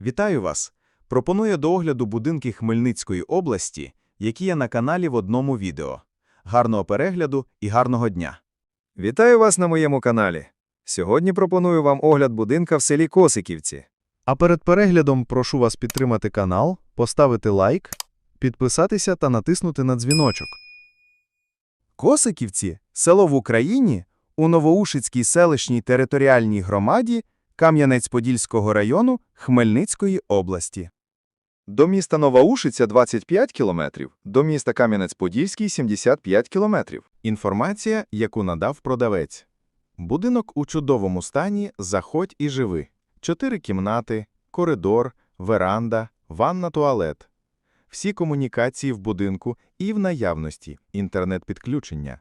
Вітаю вас! Пропоную до огляду будинки Хмельницької області, які є на каналі в одному відео. Гарного перегляду і гарного дня! Вітаю вас на моєму каналі. Сьогодні пропоную вам огляд будинка в селі Косиківці. А перед переглядом прошу вас підтримати канал, поставити лайк, підписатися та натиснути на дзвіночок. Косиківці – село в Україні у Новоушицькій селищній територіальній громаді Кам'янець-Подільського району Хмельницької області. До міста Новоушиця 25 кілометрів, до міста Кам'янець-Подільський 75 кілометрів. Інформація, яку надав продавець. Будинок у чудовому стані «Заходь і живи». Чотири кімнати, коридор, веранда, ванна-туалет. Всі комунікації в будинку і в наявності, інтернет-підключення.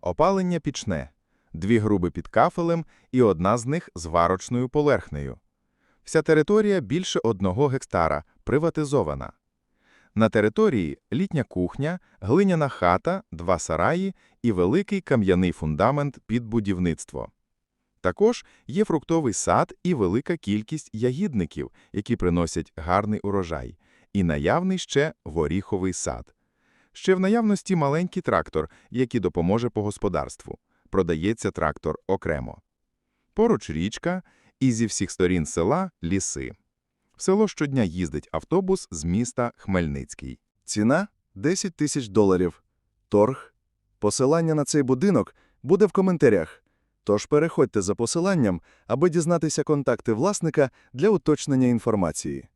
Опалення пічне, дві груби під кафелем і одна з них з варочною поверхнею. Вся територія більше одного гектара, приватизована. На території літня кухня, глиняна хата, два сараї і великий кам'яний фундамент під будівництво. Також є фруктовий сад і велика кількість ягідників, які приносять гарний урожай, і наявний ще горіховий сад. Ще в наявності маленький трактор, який допоможе по господарству. Продається трактор окремо. Поруч річка і зі всіх сторін села – ліси. В село щодня їздить автобус з міста Хмельницький. Ціна – 10 тисяч доларів. Торг. Посилання на цей будинок буде в коментарях. Тож переходьте за посиланням, аби дізнатися контакти власника для уточнення інформації.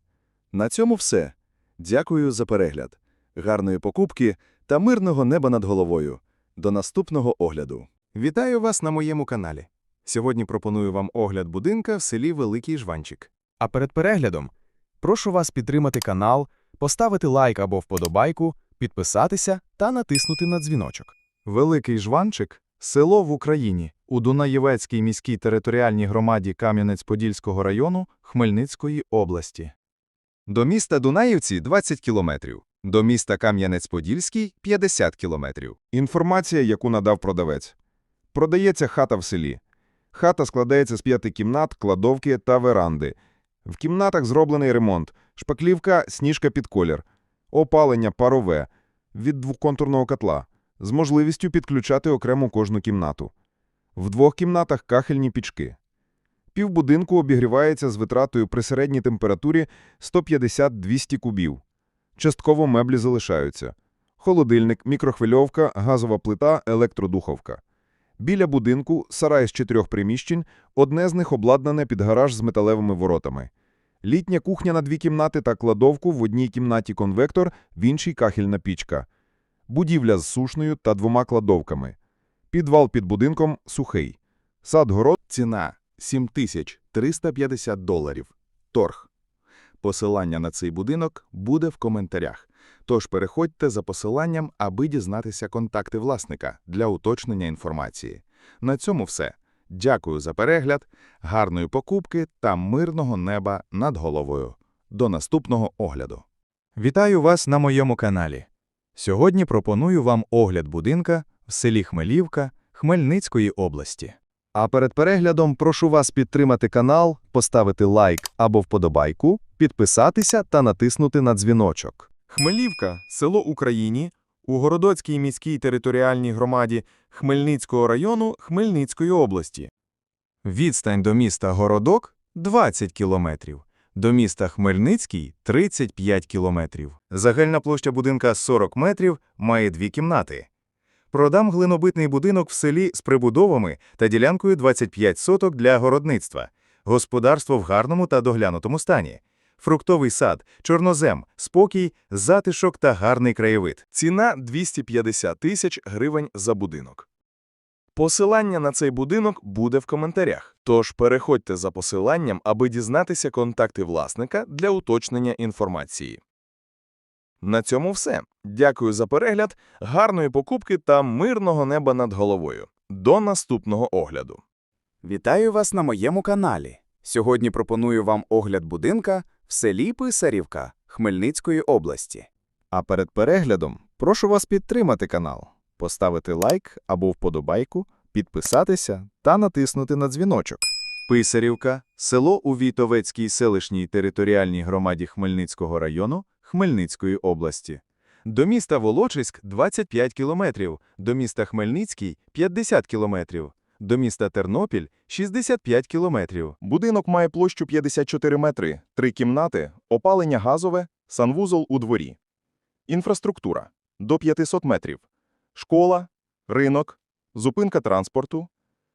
На цьому все. Дякую за перегляд. Гарної покупки та мирного неба над головою. До наступного огляду. Вітаю вас на моєму каналі. Сьогодні пропоную вам огляд будинка в селі Великий Жванчик. А перед переглядом прошу вас підтримати канал, поставити лайк або вподобайку, підписатися та натиснути на дзвіночок. Великий Жванчик – село в Україні у Дунаєвецькій міській територіальній громаді Кам'янець-Подільського району Хмельницької області. До міста Дунаївці 20 кілометрів, до міста Кам'янець-Подільський 50 кілометрів. Інформація, яку надав продавець. Продається хата в селі. Хата складається з п'яти кімнат, кладовки та веранди. В кімнатах зроблений ремонт, шпаклівка, сніжка під колір, опалення парове від двоконтурного котла з можливістю підключати окремо кожну кімнату. В двох кімнатах кахельні пічки. Півбудинку обігрівається з витратою при середній температурі 150-200 кубів. Частково меблі залишаються. Холодильник, мікрохвильовка, газова плита, електродуховка. Біля будинку сарай з чотирьох приміщень, одне з них обладнане під гараж з металевими воротами. Літня кухня на дві кімнати та кладовку в одній кімнаті конвектор, в іншій кахельна пічка. Будівля з сушною та двома кладовками. Підвал під будинком сухий. Сад-город Ціна – 7350 доларів. Торг. Посилання на цей будинок буде в коментарях. Тож переходьте за посиланням, аби дізнатися контакти власника для уточнення інформації. На цьому все. Дякую за перегляд, гарної покупки та мирного неба над головою. До наступного огляду. Вітаю вас на моєму каналі. Сьогодні пропоную вам огляд будинка в селі Хмелівка Хмельницької області. А перед переглядом прошу вас підтримати канал, поставити лайк або вподобайку, підписатися та натиснути на дзвіночок. Хмелівка – село Україні у Городоцькій міській територіальній громаді Хмельницького району Хмельницької області. Відстань до міста Городок – 20 кілометрів, до міста Хмельницький – 35 кілометрів. Загальна площа будинка 40 метрів, має дві кімнати. Продам глинобитний будинок в селі з прибудовами та ділянкою 25 соток для городництва. Господарство в гарному та доглянутому стані. Фруктовий сад, чорнозем, спокій, затишок та гарний краєвид. Ціна 250 тисяч гривень за будинок. Посилання на цей будинок буде в коментарях. Тож переходьте за посиланням, аби дізнатися контакти власника для уточнення інформації. На цьому все. Дякую за перегляд, гарної покупки та мирного неба над головою. До наступного огляду. Вітаю вас на моєму каналі. Сьогодні пропоную вам огляд будинка в селі Писарівка Хмельницької області. А перед переглядом прошу вас підтримати канал, поставити лайк або вподобайку, підписатися та натиснути на дзвіночок. Писарівка – село у Вітовецькій селищній територіальній громаді Хмельницького району Хмельницької області. До міста Волочиськ – 25 кілометрів, до міста Хмельницький – 50 кілометрів, до міста Тернопіль – 65 кілометрів. Будинок має площу 54 метри, три кімнати, опалення газове, санвузол у дворі. Інфраструктура – до 500 метрів. Школа, ринок, зупинка транспорту,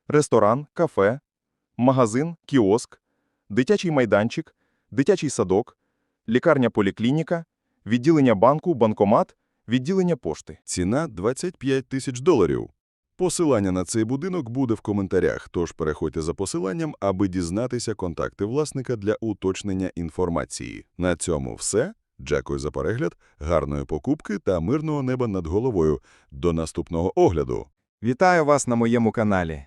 ресторан, кафе, магазин, кіоск, дитячий майданчик, дитячий садок, лікарня-поліклініка, відділення банку, банкомат, відділення пошти. Ціна 25 тисяч доларів. Посилання на цей будинок буде в коментарях, тож переходьте за посиланням, аби дізнатися контакти власника для уточнення інформації. На цьому все. Дякую за перегляд, гарної покупки та мирного неба над головою. До наступного огляду. Вітаю вас на моєму каналі.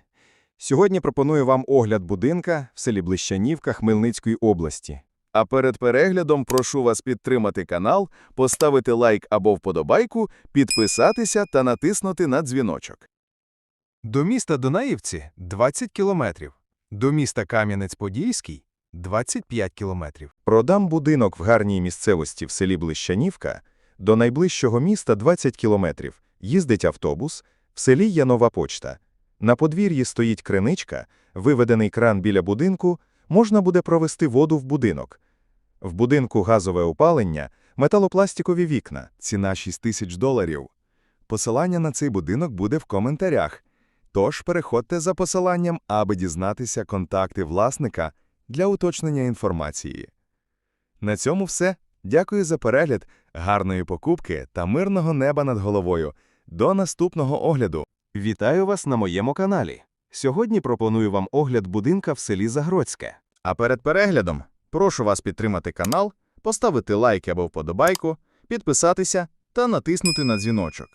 Сьогодні пропоную вам огляд будинка в селі Блищанівка Хмельницької області. А перед переглядом прошу вас підтримати канал, поставити лайк або вподобайку, підписатися та натиснути на дзвіночок. До міста Дунаївці 20 кілометрів. До міста Кам'янець-Подільський 25 кілометрів. Продам будинок в гарній місцевості в селі Блищанівка. До найближчого міста 20 кілометрів. Їздить автобус. В селі є нова почта. На подвір'ї стоїть криничка, виведений кран біля будинку, можна буде провести воду в будинок. В будинку газове опалення, металопластикові вікна. Ціна 6 тисяч доларів. Посилання на цей будинок буде в коментарях. Тож переходьте за посиланням, аби дізнатися контакти власника для уточнення інформації. На цьому все. Дякую за перегляд, гарної покупки та мирного неба над головою. До наступного огляду. Вітаю вас на моєму каналі. Сьогодні пропоную вам огляд будинка в селі Загродське. А перед переглядом прошу вас підтримати канал, поставити лайк або вподобайку, підписатися та натиснути на дзвіночок.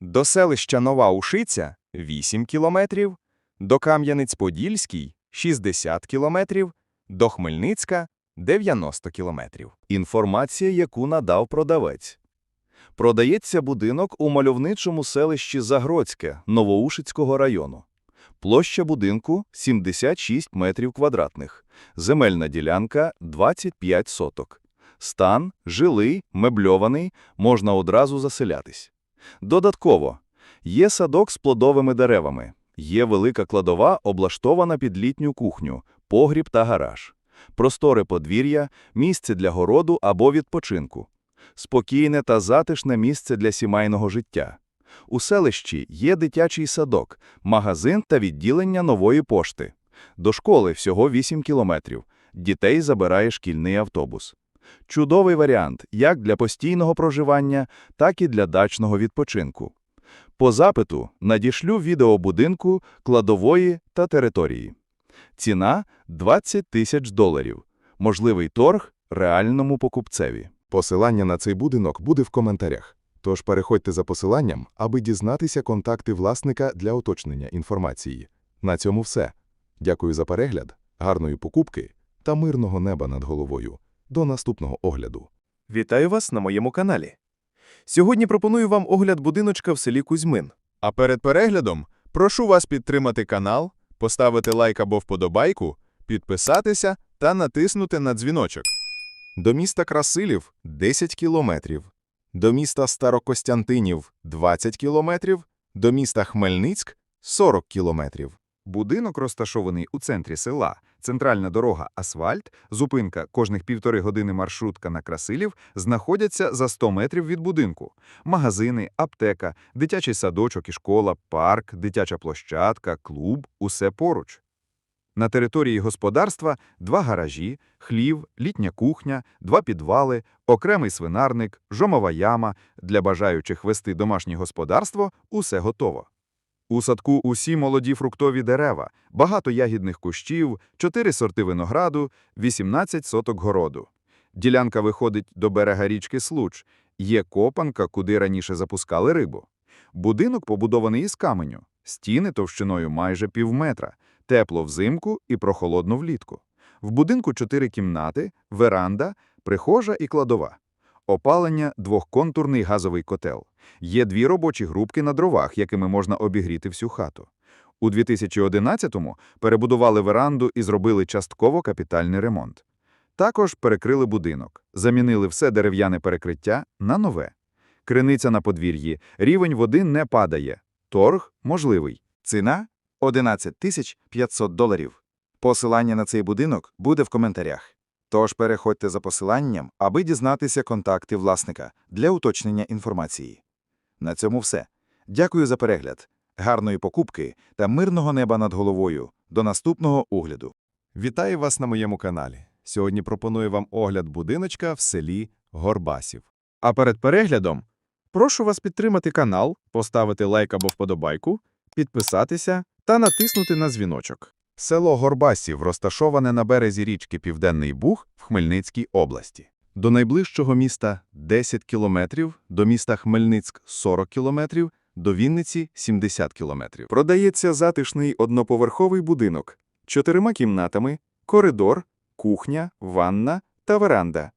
До селища Нова Ушиця 8 кілометрів, до Кам'янець-Подільський 60 кілометрів, до Хмельницька 90 кілометрів. Інформація, яку надав продавець. Продається будинок у мальовничому селищі Загродське Новоушицького району. Площа будинку 76 метрів квадратних. Земельна ділянка 25 соток. Стан жилий, мебльований, можна одразу заселятись. Додатково, є садок з плодовими деревами, є велика кладова, облаштована під літню кухню, погріб та гараж. Просторе подвір'я, місце для городу або відпочинку. Спокійне та затишне місце для сімейного життя. У селищі є дитячий садок, магазин та відділення нової пошти. До школи всього 8 кілометрів. Дітей забирає шкільний автобус. Чудовий варіант як для постійного проживання, так і для дачного відпочинку. По запиту надішлю відео будинку, кладової та території. Ціна – 20 тисяч доларів. Можливий торг реальному покупцеві. Посилання на цей будинок буде в коментарях. Тож переходьте за посиланням, аби дізнатися контакти власника для уточнення інформації. На цьому все. Дякую за перегляд, гарної покупки та мирного неба над головою. До наступного огляду. Вітаю вас на моєму каналі. Сьогодні пропоную вам огляд будиночка в селі Кузьмин. А перед переглядом прошу вас підтримати канал, поставити лайк або вподобайку, підписатися та натиснути на дзвіночок. До міста Красилів – 10 кілометрів. До міста Старокостянтинів – 20 кілометрів. До міста Хмельницьк – 40 кілометрів. Будинок розташований у центрі села. Центральна дорога асфальт, зупинка кожних півтори години маршрутка на Красилів знаходяться за 100 метрів від будинку. Магазини, аптека, дитячий садочок і школа, парк, дитяча площадка, клуб – усе поруч. На території господарства два гаражі, хлів, літня кухня, два підвали, окремий свинарник, жомова яма. Для бажаючих вести домашнє господарство – усе готово. У садку усі молоді фруктові дерева, багато ягідних кущів, 4 сорти винограду, 18 соток городу. Ділянка виходить до берега річки Случ. Є копанка, куди раніше запускали рибу. Будинок побудований із каменю, стіни товщиною майже півметра, тепло взимку і прохолодно влітку. В будинку чотири кімнати, веранда, прихожа і кладова. Опалення – двохконтурний газовий котел. Є дві робочі групки на дровах, якими можна обігріти всю хату. У 2011-му перебудували веранду і зробили частково капітальний ремонт. Також перекрили будинок, замінили все дерев'яне перекриття на нове. Криниця на подвір'ї, рівень води не падає. Торг можливий. Ціна 11 тисяч 500 доларів. Посилання на цей будинок буде в коментарях. Тож переходьте за посиланням, аби дізнатися контакти власника для уточнення інформації. На цьому все. Дякую за перегляд, гарної покупки та мирного неба над головою. До наступного огляду. Вітаю вас на моєму каналі. Сьогодні пропоную вам огляд будиночка в селі Горбасів. А перед переглядом прошу вас підтримати канал, поставити лайк або вподобайку, підписатися та натиснути на дзвіночок. Село Горбасів розташоване на березі річки Південний Буг в Хмельницькій області. До найближчого міста 10 кілометрів, до міста Хмельницьк 40 кілометрів, до Вінниці 70 кілометрів. Продається затишний одноповерховий будинок, чотирма кімнатами, коридор, кухня, ванна та веранда.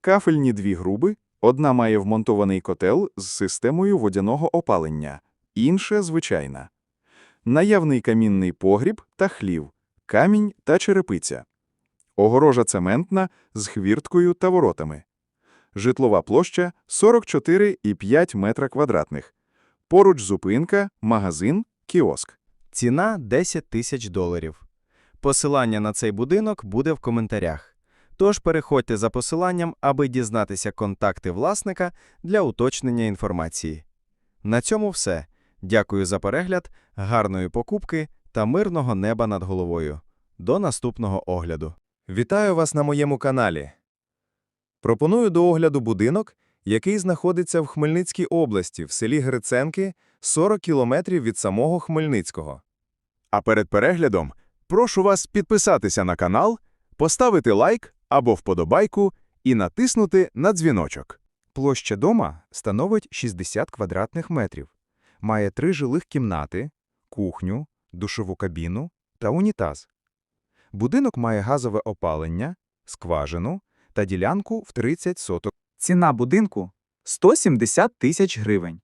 Кафельні дві груби, одна має вмонтований котел з системою водяного опалення, інша – звичайна. Наявний камінний погріб та хлів, камінь та черепиця. Огорожа цементна з хвірткою та воротами. Житлова площа 44,5 метра квадратних. Поруч зупинка, магазин, кіоск. Ціна 10 тисяч доларів. Посилання на цей будинок буде в коментарях. Тож переходьте за посиланням, аби дізнатися контакти власника для уточнення інформації. На цьому все. Дякую за перегляд, гарної покупки та мирного неба над головою. До наступного огляду. Вітаю вас на моєму каналі. Пропоную до огляду будинок, який знаходиться в Хмельницькій області, в селі Гриценки, 40 кілометрів від самого Хмельницького. А перед переглядом прошу вас підписатися на канал, поставити лайк або вподобайку і натиснути на дзвіночок. Площа дома становить 60 квадратних метрів. Має три жилих кімнати, кухню, душову кабіну та унітаз. Будинок має газове опалення, скважину та ділянку в 30 соток. Ціна будинку 170 тисяч гривень.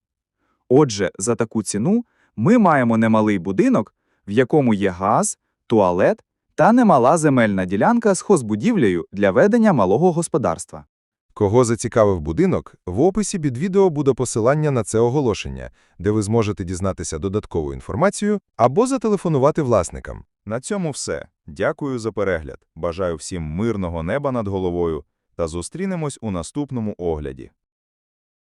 Отже, за таку ціну ми маємо немалий будинок, в якому є газ, туалет та немала земельна ділянка з хозбудівлею для ведення малого господарства. Кого зацікавив будинок, в описі під відео буде посилання на це оголошення, де ви зможете дізнатися додаткову інформацію або зателефонувати власникам. На цьому все. Дякую за перегляд. Бажаю всім мирного неба над головою та зустрінемось у наступному огляді.